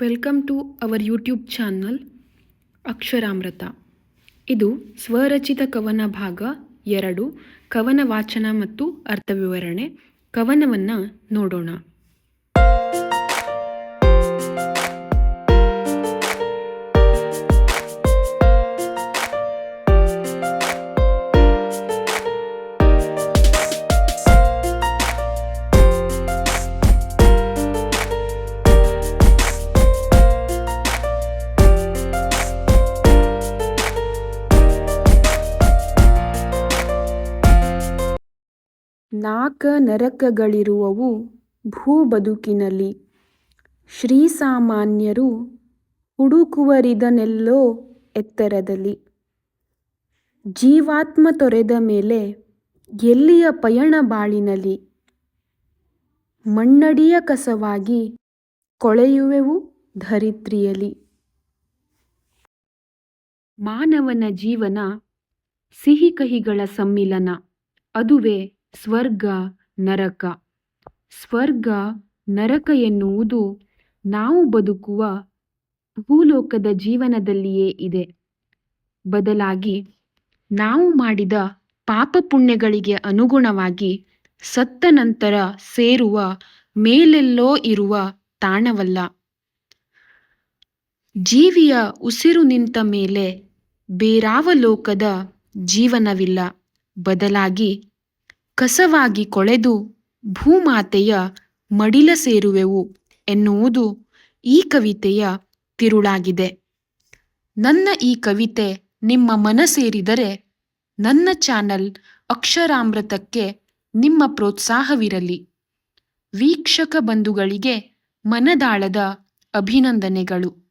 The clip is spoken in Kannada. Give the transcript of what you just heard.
Welcome to our YouTube channel Aksharamrita. ಇದು ಸ್ವರಚಿತ ಕವನ ಭಾಗ ಎರಡು, ಕವನ ವಾಚನ ಮತ್ತು ಅರ್ಥವಿವರಣೆ. ಕವನವನ್ನು ನೋಡೋಣ. ನಾಕ ನರಕಗಳಿರುವವು ಭೂ ಬದುಕಿನಲ್ಲಿ ಶ್ರೀಸಾಮಾನ್ಯರು ಹುಡುಕುವರಿದನೆಲ್ಲೋ ಎತ್ತರದಲ್ಲಿ. ಜೀವಾತ್ಮ ತೊರೆದ ಮೇಲೆ ಎಲ್ಲಿಯ ಪಯಣ ಬಾಳಿನಲ್ಲಿ? ಮಣ್ಣಡಿಯ ಕಸವಾಗಿ ಕೊಳೆಯುವೆವು ಧರಿತ್ರಿಯಲಿ ಮಾನವನ ಜೀವನ ಸಿಹಿ ಕಹಿಗಳ ಸಮ್ಮಿಲನ, ಅದುವೇ ಸ್ವರ್ಗ, ನರಕ. ಸ್ವರ್ಗ, ನರಕ ಎನ್ನುವುದು ನಾವು ಬದುಕುವ ಭೂಲೋಕದ ಜೀವನದಲ್ಲಿಯೇ ಇದೆ. ಬದಲಾಗಿ ನಾವು ಮಾಡಿದ ಪಾಪ ಪುಣ್ಯಗಳಿಗೆ ಅನುಗುಣವಾಗಿ ಸತ್ತ ನಂತರ ಸೇರುವ ಮೇಲೆಲ್ಲೋ ಇರುವ ತಾಣವಲ್ಲ. ಜೀವಿಯ ಉಸಿರು ನಿಂತ ಮೇಲೆ ಬೇರಾವ ಲೋಕದ ಜೀವನವಿಲ್ಲ. ಬದಲಾಗಿ ಕಸವಾಗಿ ಕೊಳೆದು ಭೂಮಾತೆಯ ಮಡಿಲ ಸೇರುವೆವು ಎನ್ನುವುದು ಈ ಕವಿತೆಯ ತಿರುಳಾಗಿದೆ. ನನ್ನ ಈ ಕವಿತೆ ನಿಮ್ಮ ಮನ ಸೇರಿದರೆ ನನ್ನ ಚಾನಲ್ ಅಕ್ಷರಾಮೃತಕ್ಕೆ ನಿಮ್ಮ ಪ್ರೋತ್ಸಾಹವಿರಲಿ. ವೀಕ್ಷಕ ಬಂಧುಗಳಿಗೆ ಮನದಾಳದ ಅಭಿನಂದನೆಗಳು.